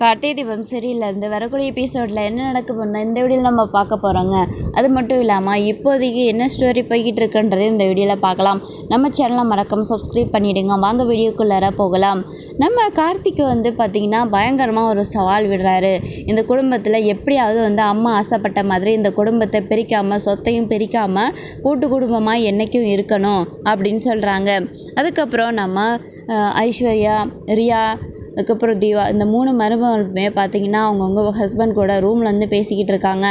கார்த்திகை தீபம் சீரியல்லேருந்து வரக்கூடிய எபிசோடில் என்ன நடக்க போனால் இந்த வீடியோவில் நம்ம பார்க்க போகிறோங்க அது மட்டும் இல்லாமல் இப்போதைக்கு என்ன ஸ்டோரி போய்கிட்டு இருக்குன்றது இந்த வீடியோவில் பார்க்கலாம். நம்ம சேனலை மறக்காம சப்ஸ்கிரைப் பண்ணிவிடுங்க வாங்க வீடியோக்குள்ளார போகலாம். நம்ம கார்த்திக்கு வந்து பார்த்திங்கன்னா பயங்கரமாக ஒரு சவால் விடுறாரு. இந்த குடும்பத்தில் எப்படியாவது வந்து அம்மா ஆசைப்பட்ட மாதிரி இந்த குடும்பத்தை பிரிக்காமல் சொத்தையும் பிரிக்காமல் கூட்டு குடும்பமாக என்றைக்கும் இருக்கணும் அப்படின்னு சொல்கிறாங்க அதுக்கப்புறம் நம்ம ஐஸ்வர்யா ரியா அதுக்கப்புறம் தீவா இந்த மூணு மருமகளுமே பார்த்தீங்கன்னா அவங்கவுங்க ஹஸ்பண்ட் கூட ரூமில் வந்து பேசிக்கிட்டு இருக்காங்க.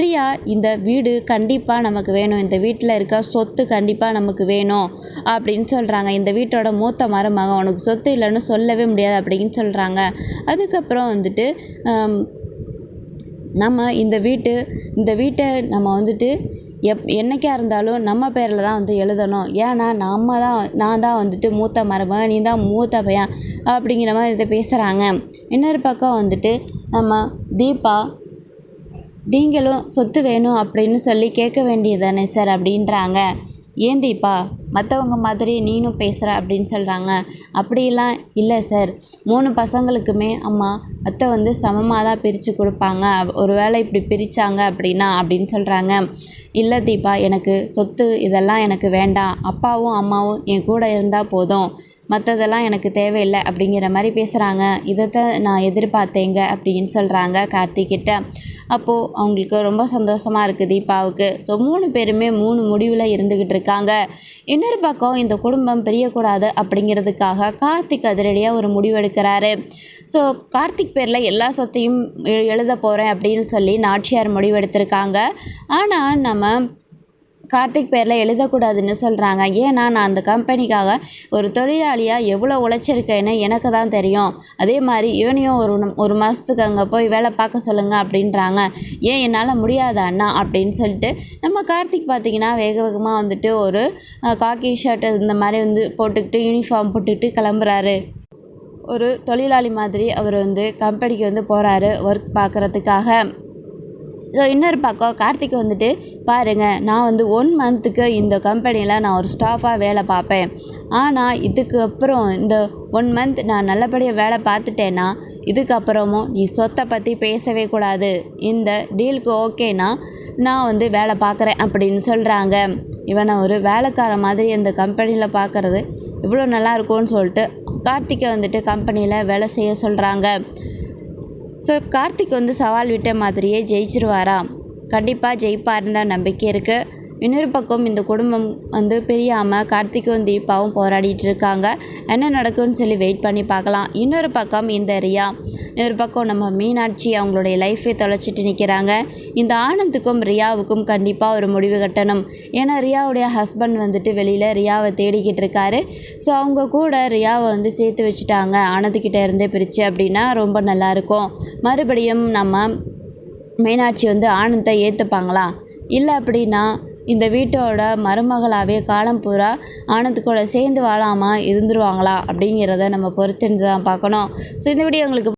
ரியா இந்த வீடு கண்டிப்பாக நமக்கு வேணும். இந்த வீட்டில் இருக்க சொத்து கண்டிப்பாக நமக்கு வேணும் அப்படின்னு சொல்கிறாங்க இந்த வீட்டோட மூத்த மருமகன் உனக்கு சொத்து இல்லைன்னு சொல்லவே முடியாது அப்படின்னு சொல்கிறாங்க அதுக்கப்புறம் வந்துட்டு நம்ம இந்த வீட்டு இந்த வீட்டை நம்ம வந்துட்டு எப் என்றைக்கா இருந்தாலும் நம்ம பேரில் தான் வந்து எழுதணும். ஏன்னா நம்ம தான் நான் தான் வந்துட்டு மூத்த மருமகன் நீ தான் மூத்த பையன் அப்படிங்கிற மாதிரி இதை பேசுகிறாங்க இன்னொரு பக்கம் வந்துட்டு நம்ம தீபா நீங்களும் சொத்து வேணும் அப்படின்னு சொல்லி கேட்க வேண்டியது தானே சார் அப்படின்றாங்க. ஏன் தீபா மற்றவங்க மாதிரி நீனும் பேசுகிற அப்படின்னு சொல்கிறாங்க அப்படிலாம் இல்லை சார் மூணு பசங்களுக்குமே அம்மா அத்தை வந்து சமமாக தான் பிரித்து கொடுப்பாங்க. ஒரு வேளை இப்படி பிரித்தாங்க அப்படின்னா அப்படின்னு சொல்கிறாங்க இல்லை தீபா எனக்கு சொத்து இதெல்லாம் எனக்கு வேண்டாம். அப்பாவும் அம்மாவும் என் கூட இருந்தால் போதும். மற்றதெல்லாம் எனக்கு தேவையில்லை அப்படிங்கிற மாதிரி பேசுகிறாங்க இதைத்தான் நான் எதிர்பார்த்தேங்க அப்படின்னு சொல்கிறாங்க கார்த்திக்கிட்ட அப்போது அவங்களுக்கு ரொம்ப சந்தோஷமாக இருக்குது தீபாவுக்கு. ஸோ மூணு பேருமே மூணு முடிவில் இருந்துக்கிட்டு இருக்காங்க. இன்னொரு பக்கம் இந்த குடும்பம் பிரியக்கூடாது அப்படிங்கிறதுக்காக கார்த்திக் அதிரடியாக ஒரு முடிவெடுக்கிறாரு ஸோ கார்த்திக் பேரில் எல்லா சொத்தையும் எழுத போகிறேன் அப்படின்னு சொல்லி நாச்சியார் முடிவெடுத்திருக்காங்க ஆனால் நம்ம கார்த்திக் பேரில் எழுதக்கூடாதுன்னு சொல்கிறாங்க ஏன்னா நான் அந்த கம்பெனிக்காக ஒரு தொழிலாளியாக எவ்வளோ உழைச்சிருக்கேன்னு எனக்கு தான் தெரியும். அதே மாதிரி இவனையும் ஒரு ஒரு மாதத்துக்கு அங்கே போய் வேலை பார்க்க சொல்லுங்கள் அப்படின்றாங்க. ஏன் என்னால் முடியாது அண்ணா அப்படின்னு சொல்லிட்டு நம்ம கார்த்திக் பார்த்திங்கன்னா வேக வேகமாக வந்துட்டு ஒரு காக்கி ஷர்ட் இந்த மாதிரி வந்து போட்டுக்கிட்டு யூனிஃபார்ம் போட்டுக்கிட்டு கிளம்புறாரு. ஒரு தொழிலாளி மாதிரி அவர் வந்து கம்பெனிக்கு வந்து போகிறாரு ஒர்க் பார்க்குறதுக்காக. ஸோ இன்னொரு பக்கம் கார்த்திக் வந்துட்டு பாருங்க நான் வந்து ஒன் மந்த்துக்கு இந்த கம்பெனியில் நான் ஒரு ஸ்டாஃபாக வேலை பார்ப்பேன். ஆனால் இதுக்கு அப்புறம் இந்த ஒன் மந்த் நான் நல்லபடியாக வேலை பார்த்துட்டேன்னா இதுக்கப்புறமும் நீ சொத்தை பற்றி பேசவே கூடாது. இந்த டீலுக்கு ஓகேனா நான் வந்து வேலை பார்க்குறேன் அப்படின்னு சொல்கிறாங்க இவனை ஒரு வேலைக்கார மாதிரி இந்த கம்பெனியில் பார்க்குறது இவ்வளோ நல்லா இருக்கும்னு சொல்லிட்டு கார்த்திகை வந்துட்டு கம்பெனியில் வேலை செய்ய சொல்கிறாங்க ஸோ கார்த்திக் வந்து சவால் விட்ட மாதிரியே ஜெயிச்சிருவாரா? கண்டிப்பாக ஜெயிப்பாருன்னு தான் நம்பிக்கை இருக்குது இன்னொரு பக்கம் இந்த குடும்பம் வந்து பிரியாமல் கார்த்திக்கும் தீபாவும் போராடிட்டு இருக்காங்க. என்ன நடக்கும்னு சொல்லி வெயிட் பண்ணி பார்க்கலாம். இன்னொரு பக்கம் இந்த ரியா இன்னொரு பக்கம் நம்ம மீனாட்சி அவங்களுடைய லைஃப்பை தொலைச்சிட்டு நிற்கிறாங்க இந்த ஆனந்துக்கும் ரியாவுக்கும் கண்டிப்பாக ஒரு முடிவு கட்டணும். ஏன்னா ரியாவுடைய ஹஸ்பண்ட் வந்துட்டு வெளியில் ரியாவை தேடிக்கிட்டு இருக்காரு. ஸோ அவங்க கூட ரியாவை வந்து சேர்த்து வச்சுட்டாங்க. ஆனந்துக்கிட்ட இருந்தே பிரித்து அப்படின்னா ரொம்ப நல்லாயிருக்கும் மறுபடியும் நம்ம மீனாட்சி வந்து ஆனந்தை ஏற்றுப்பாங்களா இல்லை அப்படின்னா இந்த வீட்டோட மருமகளாகவே காலம் பூரா ஆனந்த் சேர்ந்து வாழாமல் இருந்துருவாங்களா? அப்படிங்கிறத நம்ம பொறுத்திருந்து தான் பார்க்கணும். ஸோ இந்த வீடியோ உங்களுக்கு